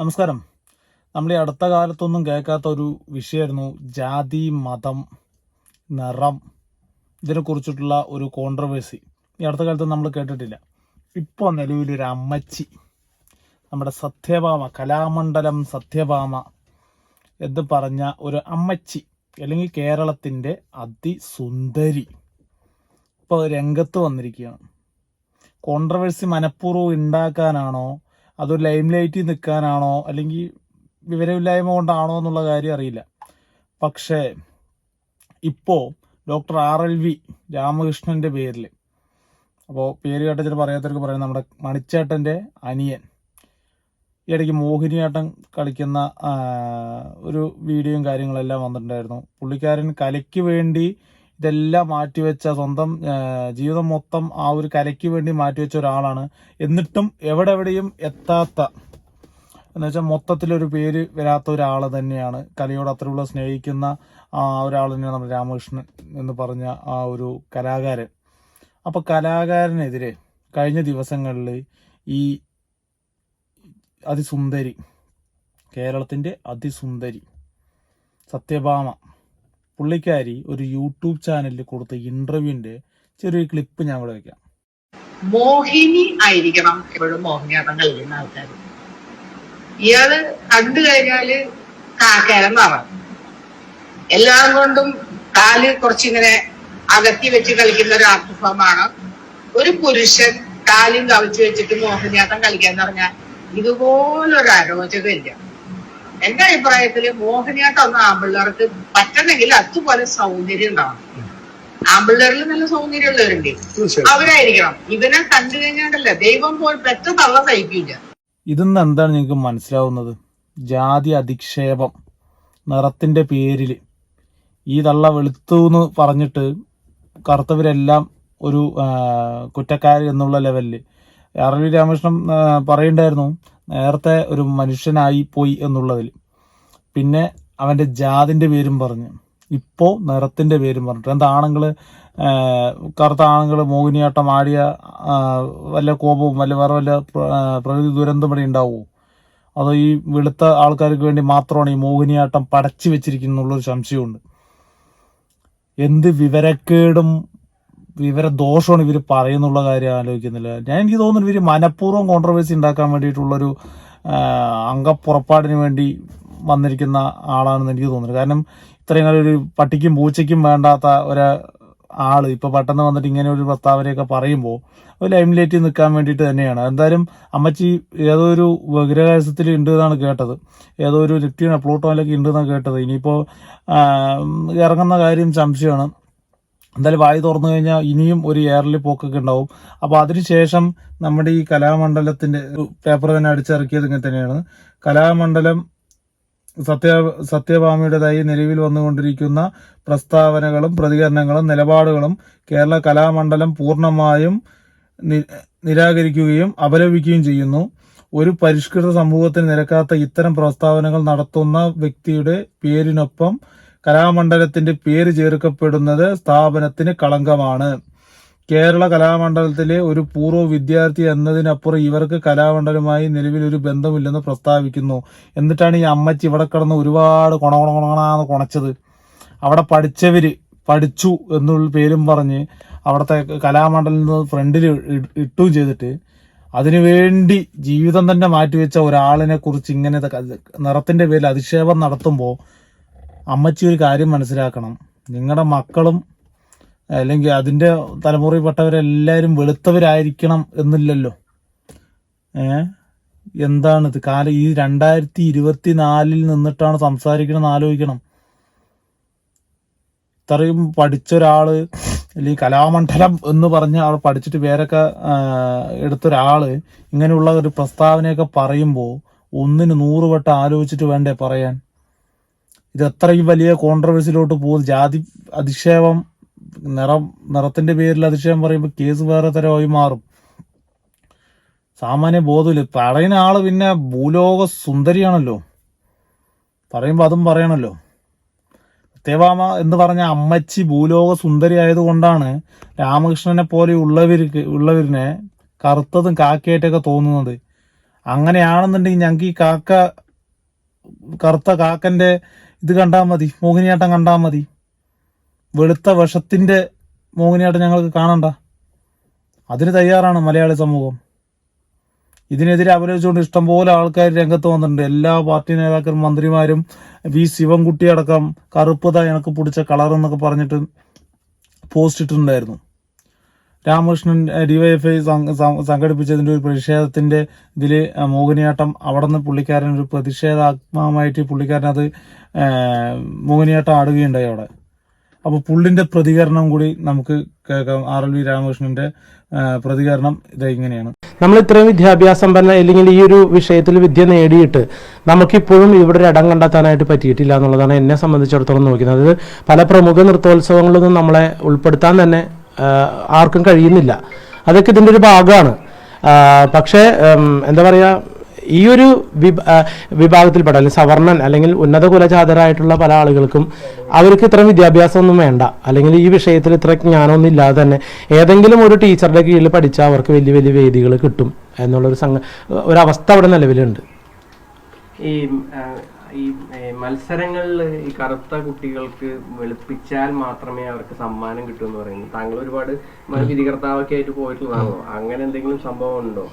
നമസ്കാരം. നമ്മൾ ഈ അടുത്ത കാലത്തൊന്നും കേൾക്കാത്ത ഒരു വിഷയമായിരുന്നു ജാതി മതം നിറം. ഇതിനെ കുറിച്ചിട്ടുള്ള ഒരു കോൺട്രവേഴ്സി ഈ അടുത്ത കാലത്ത് നമ്മൾ കേട്ടിട്ടില്ല. ഇപ്പോൾ നിലവിലൊരു അമ്മച്ചി. നമ്മുടെ സത്യഭാമ കലാമണ്ഡലം സത്യഭാമ എന്ന് പറഞ്ഞ ഒരു അമ്മച്ചി അല്ലെങ്കിൽ കേരളത്തിന്റെ അതിസുന്ദരി. ഇപ്പോൾ രംഗത്ത് വന്നിരിക്കുകയാണ്. കോൺട്രവേഴ്സി മനഃപൂർവം ഉണ്ടാക്കാനാണോ അതൊരു ലൈം ലൈറ്റിൽ നിൽക്കാനാണോ അല്ലെങ്കിൽ വിവരമില്ലായ്മ കൊണ്ടാണോ എന്നുള്ള കാര്യം അറിയില്ല. പക്ഷേ ഇപ്പോൾ ഡോക്ടർ ആർ എൽ വി രാമകൃഷ്ണന്റെ പേരിൽ അപ്പോൾ പേര് കേട്ടതിന് പറയാത്തവർക്ക് പറയാം നമ്മുടെ മണിച്ചേട്ടന്റെ അനിയൻ. ഈ ഇടയ്ക്ക് മോഹിനിയാട്ടം കളിക്കുന്ന ഒരു വീഡിയോയും കാര്യങ്ങളെല്ലാം വന്നിട്ടുണ്ടായിരുന്നു. പുള്ളിക്കാരൻ കലയ്ക്ക് വേണ്ടി ഇതെല്ലാം മാറ്റിവെച്ച സ്വന്തം ജീവിതം മൊത്തം ആ ഒരു കലയ്ക്ക് വേണ്ടി മാറ്റിവെച്ച ഒരാളാണ്. എന്നിട്ടും എവിടെ എവിടെയും എത്താത്ത എന്ന് വെച്ചാൽ മൊത്തത്തിലൊരു പേര് വരാത്ത ഒരാൾ തന്നെയാണ്. കലയോട് അത്രയുള്ള സ്നേഹിക്കുന്ന ആ ഒരാൾ തന്നെയാണ് നമ്മുടെ രാമകൃഷ്ണൻ എന്ന് പറഞ്ഞ ആ ഒരു കലാകാരൻ. അപ്പൊ കലാകാരനെതിരെ കഴിഞ്ഞ ദിവസങ്ങളിൽ ഈ അതിസുന്ദരി കേരളത്തിന്റെ അതിസുന്ദരി സത്യഭാമ പുള്ളിക്കാരി ഒരു യൂട്യൂബ് ചാനലിൽ കൊടുത്ത ഇന്റർവ്യൂവിന്റെ ചെറിയൊരു ക്ലിപ്പ് ഞാൻ ഇവിടെ വെക്കാം. മോഹിനി ആയിരിക്കണം എപ്പോഴും മോഹിനിയാട്ടം കളിക്കുന്ന ആൾക്കാർ. ഇയാൾ കണ്ടു കഴിഞ്ഞാൽ കാക്കേരം നിറം എല്ലാം കൊണ്ടും കാൽ കുറച്ചിങ്ങനെ അകത്തി വെച്ച് കളിക്കുന്ന ഒരു ആർട്ട് ഫോമാണ് ഒരു പുരുഷൻ കാലും കവിച്ചു വെച്ചിട്ട് മോഹിനിയാട്ടം കളിക്കാന്ന് പറഞ്ഞാൽ ഇതുപോലൊരു അരോചകമില്ല. എന്റെ അഭിപ്രായത്തിൽ മോഹിനിയാട്ടം ഒന്നും ആമ്പിള്ളേർക്ക് പറ്റണമെങ്കിൽ അതുപോലെ സൗന്ദര്യം ഉണ്ടാവണം. ആമ്പിള്ളേരിൽ നല്ല സൗന്ദര്യമുള്ളവരുണ്ട്. അവരായിരിക്കണം. ഇവനെ കണ്ടു കഴിഞ്ഞാണ്ടല്ല ദൈവം പോലും പെറ്റ തള്ള സഹിക്കില്ല ഇതിന്ന് എന്താണ് നിങ്ങൾക്ക് മനസ്സിലാവുന്നത്? ജാതി അധിക്ഷേപം നിറത്തിന്റെ പേരിൽ ഈ തള്ള വെളുത്തു എന്ന് പറഞ്ഞിട്ട് കറുത്തവരെല്ലാം ഒരു കുറ്റക്കാർ എന്നുള്ള ലെവലിൽ ആർ വി രാമകൃഷ്ണൻ പറയുണ്ടായിരുന്നു നേരത്തെ ഒരു മനുഷ്യനായി പോയി എന്നുള്ളതിൽ. പിന്നെ അവന്റെ ജാതിന്റെ പേരും പറഞ്ഞു. ഇപ്പോൾ നിറത്തിന്റെ പേരും പറഞ്ഞിട്ട്. എന്താ ആണുങ്ങൾ കറുത്ത ആണുങ്ങൾ മോഹിനിയാട്ടം ആടിയ വല്ല കോപവും വല്ല വേറെ വല്ല പ്രകൃതി ദുരന്തം വഴി ഉണ്ടാവുമോ അതോ ഈ വെളുത്ത ആൾക്കാർക്ക് വേണ്ടി മാത്രമാണ് ഈ മോഹിനിയാട്ടം പടച്ചു വെച്ചിരിക്കുന്നുള്ളൊരു സംശയമുണ്ട്. എന്ത് വിവരക്കേടും വിവര ദോഷമാണ് ഇവർ പറയുന്നുള്ള കാര്യം ആലോചിക്കുന്നില്ല. ഞാൻ എനിക്ക് തോന്നുന്നു ഇവർ മനഃപൂർവം കോൺട്രവേഴ്സി ഉണ്ടാക്കാൻ വേണ്ടിയിട്ടുള്ളൊരു അംഗപ്പുറപ്പാടിന് വേണ്ടി വന്നിരിക്കുന്ന ആളാണെന്ന് എനിക്ക് തോന്നുന്നു കാരണം ഇത്രയും കാലം ഒരു പട്ടിക്കും പൂച്ചയ്ക്കും വേണ്ടാത്ത ഒരു ആൾ ഇപ്പൊ പെട്ടെന്ന് വന്നിട്ട് ഇങ്ങനെ ഒരു പ്രസ്താവനയൊക്കെ പറയുമ്പോൾ ഒരു ലൈംലൈറ്റിൽ നിൽക്കാൻ വേണ്ടിയിട്ട് തന്നെയാണ്. എന്തായാലും അമ്മച്ചി ഏതോ ഒരു ബഹിരാകാശത്തിൽ ഉണ്ട് എന്നാണ് കേട്ടത്. ഏതോ ഒരു ലിഫ്റ്റിന് പ്ലൂട്ടോയിലൊക്കെ ഉണ്ട് എന്നാണ് കേട്ടത്. ഇനിയിപ്പോൾ ഇറങ്ങുന്ന കാര്യം സംശയമാണ്. എന്തായാലും വായി തുറന്നു കഴിഞ്ഞാൽ ഇനിയും ഒരു എയർലി പോക്കൊക്കെ ഉണ്ടാവും. അപ്പോൾ അതിനുശേഷം നമ്മുടെ ഈ കലാമണ്ഡലത്തിന്റെ പേപ്പർ തന്നെ അടിച്ചിറക്കിയത് ഇങ്ങനെ തന്നെയാണ്. കലാമണ്ഡലം സത്യ സത്യഭാമയുടേതായി നിലവിൽ വന്നുകൊണ്ടിരിക്കുന്ന പ്രസ്താവനകളും പ്രതികരണങ്ങളും നിലപാടുകളും കേരള കലാമണ്ഡലം പൂർണമായും നിരാകരിക്കുകയും അപലപിക്കുകയും ചെയ്യുന്നു. ഒരു പരിഷ്കൃത സമൂഹത്തിന് നിരക്കാത്ത ഇത്തരം പ്രസ്താവനകൾ നടത്തുന്ന വ്യക്തിയുടെ പേരിനൊപ്പം കലാമണ്ഡലത്തിന്റെ പേര് ചേർക്കപ്പെടുന്നത് സ്ഥാപനത്തിന് കളങ്കമാണ്. കേരള കലാമണ്ഡലത്തിലെ ഒരു പൂർവ വിദ്യാർത്ഥി എന്നതിനപ്പുറം ഇവർക്ക് കലാമണ്ഡലമായി നിലവിൽ ഒരു ബന്ധമില്ലെന്ന് പ്രസ്താവിക്കുന്നു. എന്നിട്ടാണ് ഈ അമ്മച്ചി ഇവിടെ കിടന്ന് ഒരുപാട് കൊണ കൊണ കൊണച്ചത്. അവിടെ പഠിച്ചവര് പഠിച്ചു എന്നുള്ള പേരും പറഞ്ഞ് അവിടുത്തെ കലാമണ്ഡലം ഫ്രണ്ടിൽ ഇട്ടും ചെയ്തിട്ട് അതിനുവേണ്ടി ജീവിതം തന്നെ മാറ്റിവെച്ച ഒരാളിനെ കുറിച്ച് ഇങ്ങനെ നിറത്തിന്റെ പേരിൽ അധിക്ഷേപം നടത്തുമ്പോൾ അമ്മച്ചി ഒരു കാര്യം മനസ്സിലാക്കണം. നിങ്ങളുടെ മക്കളും അല്ലെങ്കിൽ അതിന്റെ തലമുറയിൽപ്പെട്ടവരെല്ലാവരും വെളുത്തവരായിരിക്കണം എന്നില്ലല്ലോ. ഏ? എന്താണിത്? കാലം ഈ രണ്ടായിരത്തി ഇരുപത്തി നാലിൽ നിന്നിട്ടാണ് സംസാരിക്കണമെന്ന് ആലോചിക്കണം. ഇത്രയും പഠിച്ച ഒരാൾ അല്ലെങ്കിൽ കലാമണ്ഡലം എന്ന് പറഞ്ഞ ആൾ പഠിച്ചിട്ട് പേരൊക്കെ ആ, എടുത്തൊരാൾ ഇങ്ങനെയുള്ള ഒരു പ്രസ്താവനയൊക്കെ പറയുമ്പോൾ ഒന്നിന് നൂറ് വട്ടം ആലോചിച്ചിട്ട് വേണ്ടേ പറയാൻ? ഇത് അത്രയും വലിയ കോൺട്രവേഴ്സിലോട്ട് പോകും ജാതി അധിക്ഷേപം നിറം നിറത്തിന്റെ പേരിൽ അധിക്ഷേപം പറയുമ്പോൾ കേസ് വേറെ തരമായി മാറും. സാമാന്യ ബോധമില്ല. പറയുന്ന ആൾ പിന്നെ ഭൂലോക സുന്ദരിയാണല്ലോ. പറയുമ്പോൾ അതും പറയണല്ലോ. സത്യഭാമ എന്ന് പറഞ്ഞ അമ്മച്ചി ഭൂലോക സുന്ദരി ആയതുകൊണ്ടാണ് രാമകൃഷ്ണനെ പോലെ ഉള്ളവർക്ക് ഉള്ളവരിനെ കറുത്തതും കാക്കയായിട്ടൊക്കെ തോന്നുന്നത്. അങ്ങനെയാണെന്നുണ്ടെങ്കിൽ ഞങ്ങൾക്ക് ഈ കാക്ക കറുത്ത കാക്കന്റെ ഇത് കണ്ടാൽ മതി. മോഹിനിയാട്ടം കണ്ടാൽ മതി. വെളുത്ത വിഷത്തിന്റെ മോഹിനിയാട്ടം ഞങ്ങൾക്ക് കാണണ്ട. അതിന് തയ്യാറാണ് മലയാളി സമൂഹം. ഇതിനെതിരെ അപലപിച്ചുകൊണ്ട് ഇഷ്ടംപോലെ ആൾക്കാർ രംഗത്ത് വന്നിട്ടുണ്ട്. എല്ലാ പാർട്ടി നേതാക്കളും മന്ത്രിമാരും വി ശിവൻകുട്ടി അടക്കം കറുപ്പത എനക്ക് പിടിച്ച കളർ എന്നൊക്കെ പറഞ്ഞിട്ട് പോസ്റ്റ് ഇട്ടിട്ടുണ്ടായിരുന്നു. രാമകൃഷ്ണൻ ഡിവൈഎഫ്ഐ സംഘടിപ്പിച്ചതിന്റെ ഒരു പ്രതിഷേധത്തിന്റെ ഇതിൽ മോഹിനിയാട്ടം അവിടെ നിന്ന് പുള്ളിക്കാരൻ ഒരു പ്രതിഷേധാത്മകമായിട്ട് പുള്ളിക്കാരൻ അത് മോഹിനിയാട്ടം ആടുകയുണ്ടായി അവിടെ. അപ്പൊ പുള്ളിന്റെ പ്രതികരണം കൂടി നമുക്ക് കേൾക്കാം. ആർ എൽ വി രാമകൃഷ്ണന്റെ പ്രതികരണം ഇത് ഇങ്ങനെയാണ്. നമ്മൾ ഇത്രയും വിദ്യാഭ്യാസം പറഞ്ഞ അല്ലെങ്കിൽ ഈ ഒരു വിഷയത്തിൽ വിദ്യ നേടിയിട്ട് നമുക്കിപ്പോഴും ഇവിടെ ഒരു ഇടം കണ്ടെത്താനായിട്ട് പറ്റിയിട്ടില്ല എന്നുള്ളതാണ് എന്നെ സംബന്ധിച്ചിടത്തോളം നോക്കുന്നത്. അത് പല പ്രമുഖ നൃത്തോത്സവങ്ങളിലൊന്നും നമ്മളെ ഉൾപ്പെടുത്താൻ തന്നെ ആർക്കും കഴിയുന്നില്ല. അതൊക്കെ ഇതിന്റെ ഒരു ഭാഗമാണ്. പക്ഷേ എന്താ പറയുക ഈ ഒരു വിഭാഗത്തിൽപ്പെട്ട അല്ലെങ്കിൽ സവർണൻ അല്ലെങ്കിൽ ഉന്നത കുലജാതരായിട്ടുള്ള പല ആളുകൾക്കും അവർക്ക് ഇത്ര വിദ്യാഭ്യാസമൊന്നും വേണ്ട. അല്ലെങ്കിൽ ഈ വിഷയത്തിൽ ഇത്ര ജ്ഞാനമൊന്നും ഇല്ലാതെ തന്നെ ഏതെങ്കിലും ഒരു ടീച്ചറുടെ കീഴിൽ പഠിച്ചാൽ അവർക്ക് വലിയ വലിയ വേദികൾ കിട്ടും. എന്നുള്ളൊരു സംഘ ഒരവസ്ഥ അവിടെ നിലവിലുണ്ട്. ഈ ഈ മത്സരങ്ങളിൽ ഈ കറുത്ത കുട്ടികൾക്ക് വെളുപ്പിച്ചാൽ മാത്രമേ അവർക്ക് സമ്മാനം കിട്ടൂ എന്ന് പറയുന്നു താങ്കൾ ഒരുപാട് വിധികർത്താവൊക്കെ ആയിട്ട് പോയിട്ടുള്ളതാണോ? അങ്ങനെ എന്തെങ്കിലും സംഭവം ഉണ്ടോ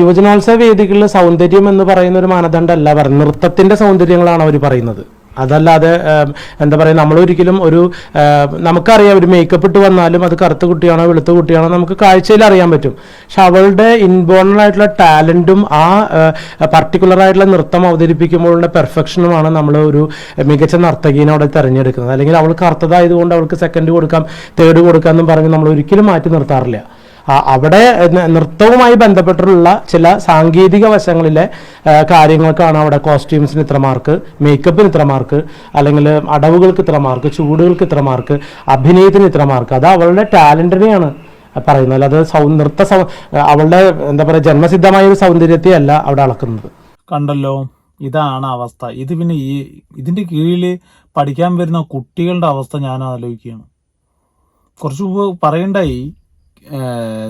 യുവജനോത്സവ വേദികളിൽ സൗന്ദര്യം എന്ന് പറയുന്ന ഒരു മാനദണ്ഡമല്ല അവർ നൃത്തത്തിന്റെ സൗന്ദര്യങ്ങളാണ് അവർ പറയുന്നത്. അതല്ലാതെ എന്താ പറയുക നമ്മളൊരിക്കലും ഒരു നമുക്കറിയാം ഒരു മേക്കപ്പ് ഇട്ട് വന്നാലും അത് കറുത്ത കുട്ടിയാണോ വെളുത്ത കുട്ടിയാണോ നമുക്ക് കാഴ്ചയിൽ അറിയാൻ പറ്റും. പക്ഷെ അവളുടെ ഇൻബോർണൽ ആയിട്ടുള്ള ടാലന്റും ആ പർട്ടിക്കുലർ ആയിട്ടുള്ള നൃത്തം അവതരിപ്പിക്കുമ്പോഴുള്ള പെർഫെക്ഷനുമാണ് നമ്മൾ ഒരു മികച്ച നർത്തകീനെ അവിടെ തിരഞ്ഞെടുക്കുന്നത്. അല്ലെങ്കിൽ അവൾ കറുത്തതായതുകൊണ്ട് അവൾക്ക് സെക്കൻഡ് കൊടുക്കാം തേർഡ് കൊടുക്കാം എന്നും പറഞ്ഞ് നമ്മൾ ഒരിക്കലും മാറ്റി നിർത്താറില്ല. അവിടെ നൃത്തവുമായി ബന്ധപ്പെട്ടിട്ടുള്ള ചില സാങ്കേതിക വശങ്ങളിലെ കാര്യങ്ങൾക്കാണ് അവിടെ കോസ്റ്റ്യൂംസിന് ഇത്ര മാർക്ക് മേക്കപ്പിന് ഇത്ര മാർക്ക് അല്ലെങ്കിൽ അടവുകൾക്ക് ഇത്ര മാർക്ക് ചൂടുകൾക്ക് ഇത്ര മാർക്ക് അഭിനയത്തിന് ഇത്ര മാർക്ക് അത് അവളുടെ ടാലന്റിനെയാണ് പറയുന്നത്. അല്ലാതെ സൗ നൃത്ത സൗ അവളുടെ എന്താ പറയുക ജന്മസിദ്ധമായ ഒരു സൗന്ദര്യത്തെയല്ല അവിടെ അളക്കുന്നത്. കണ്ടല്ലോ ഇതാണ് അവസ്ഥ. ഇത് പിന്നെ ഈ ഇതിന്റെ കീഴിൽ പഠിക്കാൻ വരുന്ന കുട്ടികളുടെ അവസ്ഥ ഞാൻ ആലോചിക്കുകയാണ് കുറച്ച് പറയണ്ടായി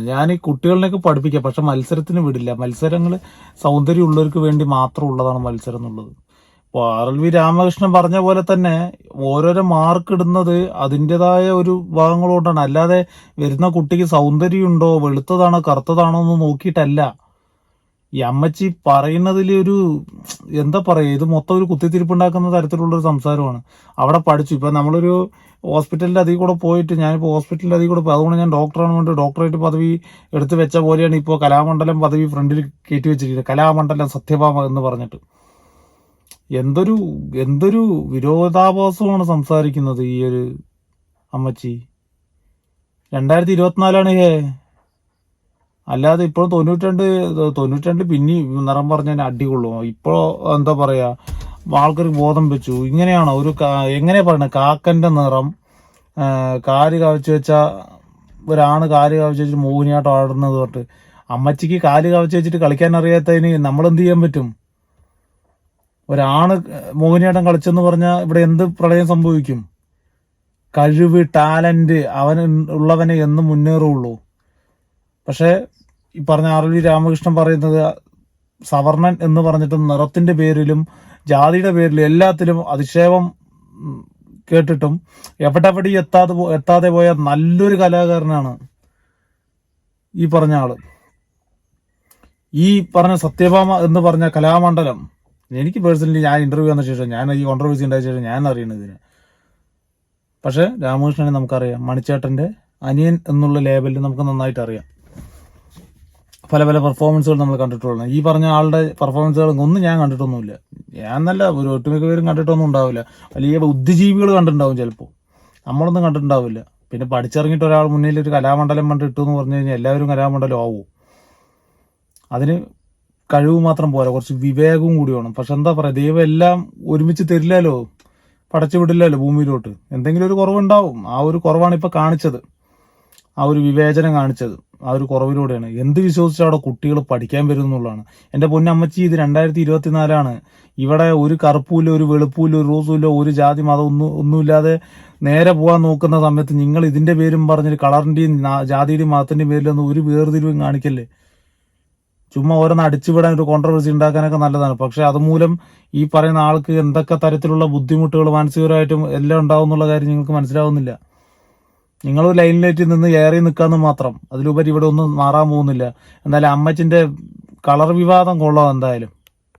ഞാൻ ഈ കുട്ടികളിലേക്ക് പഠിപ്പിക്കാം. പക്ഷെ മത്സരത്തിന് വിടില്ല. മത്സരങ്ങൾ സൗന്ദര്യമുള്ളവർക്ക് വേണ്ടി മാത്രം ഉള്ളതാണ് മത്സരം എന്നുള്ളത്. ഇപ്പോൾ ആർ എൽ വി രാമകൃഷ്ണൻ പറഞ്ഞ പോലെ തന്നെ ഓരോരോ മാർക്ക് ഇടുന്നത് അതിന്റെതായ ഒരു ഭാഗങ്ങളോട്ടാണ്. അല്ലാതെ വരുന്ന കുട്ടിക്ക് സൗന്ദര്യമുണ്ടോ വെളുത്തതാണോ കറുത്തതാണോ എന്ന് നോക്കിയിട്ടല്ല. ഈ അമ്മച്ചി പറയുന്നതിൽ ഒരു എന്താ പറയുക ഇത് മൊത്തം ഒരു കുത്തിത്തിരിപ്പുണ്ടാക്കുന്ന തരത്തിലുള്ള ഒരു സംസാരമാണ്. അവിടെ പഠിച്ചു. ഇപ്പം നമ്മളൊരു ഹോസ്പിറ്റലിന്റെ അതിൽ കൂടെ പോയിട്ട് ഞാനിപ്പോൾ ഹോസ്പിറ്റലിന്റെ അതിൽ കൂടെ പോയി. അതുകൊണ്ട് ഞാൻ ഡോക്ടറാണ് കൊണ്ട് ഡോക്ടറേറ്റ് പദവി എടുത്തു വെച്ച പോലെയാണ് ഇപ്പോൾ കലാമണ്ഡലം പദവി ഫ്രണ്ടിൽ കയറ്റി വെച്ചിരിക്കുന്നത്. കലാമണ്ഡലം സത്യഭാമ എന്ന് പറഞ്ഞിട്ട്. എന്തൊരു എന്തൊരു വിരോധാഭാസമാണ് സംസാരിക്കുന്നത് ഈ ഒരു അമ്മച്ചി. രണ്ടായിരത്തി ഇരുപത്തിനാലാണ് ഹേ. അല്ലാതെ ഇപ്പോൾ തൊണ്ണൂറ്റിരണ്ട് തൊണ്ണൂറ്റിരണ്ട് പിന്നെ നിറം പറഞ്ഞാൽ അടികൊള്ളും. ഇപ്പോൾ എന്താ പറയുക ആൾക്കൊരു ബോധം വെച്ചു. ഇങ്ങനെയാണോ? ഒരു എങ്ങനെ പറയണേ? കാക്കന്റെ നിറം കാൽ കവച്ച് വെച്ച ഒരാണ് കാൽ കവച്ച് വെച്ചിട്ട് മോഹിനിയാട്ടം ആടുന്നത് തൊട്ട് അമ്മച്ചിക്ക് കാൽ കവച്ച് വെച്ചിട്ട് കളിക്കാൻ അറിയാത്തതിന് നമ്മൾ എന്ത് ചെയ്യാൻ പറ്റും? ഒരാണ് മോഹിനിയാട്ടം കളിച്ചെന്ന് പറഞ്ഞാൽ ഇവിടെ എന്ത് പ്രളയം സംഭവിക്കും? കഴിവ് ടാലന്റ് അവന് ഉള്ളവനെ എന്ന് മുന്നേറുള്ളൂ. പക്ഷെ ഈ പറഞ്ഞ ആർ വി രാമകൃഷ്ണൻ പറയുന്നത് സവർണൻ എന്ന് പറഞ്ഞിട്ട് നിറത്തിന്റെ പേരിലും ജാതിയുടെ പേരിലും എല്ലാത്തിലും അധിക്ഷേപം കേട്ടിട്ടും എവിടെവിടെ എവിടെ എത്താതെ എത്താതെ പോയ നല്ലൊരു കലാകാരനാണ് ഈ പറഞ്ഞ ആൾ. ഈ പറഞ്ഞ സത്യഭാമ എന്ന് പറഞ്ഞ കലാമണ്ഡലം എനിക്ക് പേഴ്സണലി ഞാൻ ഇന്റർവ്യൂ വന്ന ശേഷം ഞാൻ ഈ കോൺട്രവേഴ്സി ഉണ്ടായ ശേഷം ഞാൻ അറിയണത് ഇതിന്. പക്ഷെ രാമകൃഷ്ണനെ നമുക്കറിയാം. മണിച്ചേട്ടന്റെ അനിയൻ എന്നുള്ള ലേബലിൽ നമുക്ക് നന്നായിട്ട് അറിയാം. പല പല പെർഫോമൻസുകൾ നമ്മൾ കണ്ടിട്ടുള്ളൂ ഈ പറഞ്ഞ ആളുടെ പെർഫോമൻസുകൾ ഒന്നും ഞാൻ കണ്ടിട്ടൊന്നുമില്ല. ഞാൻ നല്ല ഒരു ഒട്ടുമിക്ക പേരും കണ്ടിട്ടൊന്നും ഉണ്ടാവില്ല. വലിയ ബുദ്ധിജീവികൾ കണ്ടിട്ടുണ്ടാവും ചിലപ്പോൾ. നമ്മളൊന്നും കണ്ടിട്ടുണ്ടാവില്ല. പിന്നെ പഠിച്ചിറങ്ങിയിട്ട് ഒരാൾ മുന്നിൽ ഒരു കലാമണ്ഡലം കണ്ട് ഇട്ടു എന്ന് പറഞ്ഞു കഴിഞ്ഞാൽ എല്ലാവരും കലാമണ്ഡലം ആവും. അതിന് കഴിവ് മാത്രം പോരാ. കുറച്ച് വിവേകവും കൂടി വേണം. പക്ഷെ എന്താ പറയുക ദൈവം എല്ലാം ഒരുമിച്ച് തരില്ലല്ലോ. പടച്ചു വിടില്ലല്ലോ ഭൂമിയിലോട്ട്. എന്തെങ്കിലും ഒരു കുറവുണ്ടാവും. ആ ഒരു കുറവാണ് ഇപ്പൊ കാണിച്ചത്. ആ ഒരു വിവേചനം കാണിച്ചത് ആ ഒരു കുറവിലൂടെയാണ്. എന്ത് വിശ്വസിച്ച് അവിടെ കുട്ടികൾ പഠിക്കാൻ വരും എന്നുള്ളതാണ് എന്റെ പൊന്നമ്മച്ചി ഇത് രണ്ടായിരത്തി ഇരുപത്തിനാലാണ് ഇവിടെ ഒരു കറുപ്പൂല്ല ഒരു വെളുപ്പൂല്ല ഒരു റോസുമില്ല ഒരു ജാതി മതം ഒന്നും ഒന്നുമില്ലാതെ നേരെ പോകാൻ നോക്കുന്ന സമയത്ത് നിങ്ങൾ ഇതിന്റെ പേരും പറഞ്ഞൊരു കളറിന്റെയും ജാതിയുടെയും മതത്തിന്റെയും പേരിലൊന്നും ഒരു വേർതിരിവും കാണിക്കല്ലേ? ചുമ്മാ ഓരോന്ന് അടിച്ചുവിടാൻ ഒരു കോൺട്രവേഴ്സി ഉണ്ടാക്കാനൊക്കെ നല്ലതാണ്. പക്ഷെ അതുമൂലം ഈ പറയുന്ന ആൾക്ക് എന്തൊക്കെ തരത്തിലുള്ള ബുദ്ധിമുട്ടുകൾ മാനസികപരമായിട്ടും എല്ലാം ഉണ്ടാവും എന്നുള്ള കാര്യം നിങ്ങൾക്ക് മനസ്സിലാവുന്നില്ല. നിങ്ങൾ ലൈനിലേറ്റ് നിന്ന് ഏറി നിൽക്കാന്ന് മാത്രം. അതിലുപരി ഇവിടെ ഒന്നും മാറാൻ പോകുന്നില്ല. എന്തായാലും അമ്മച്ചിന്റെ കളർ വിവാദം കൊള്ളാം എന്തായാലും.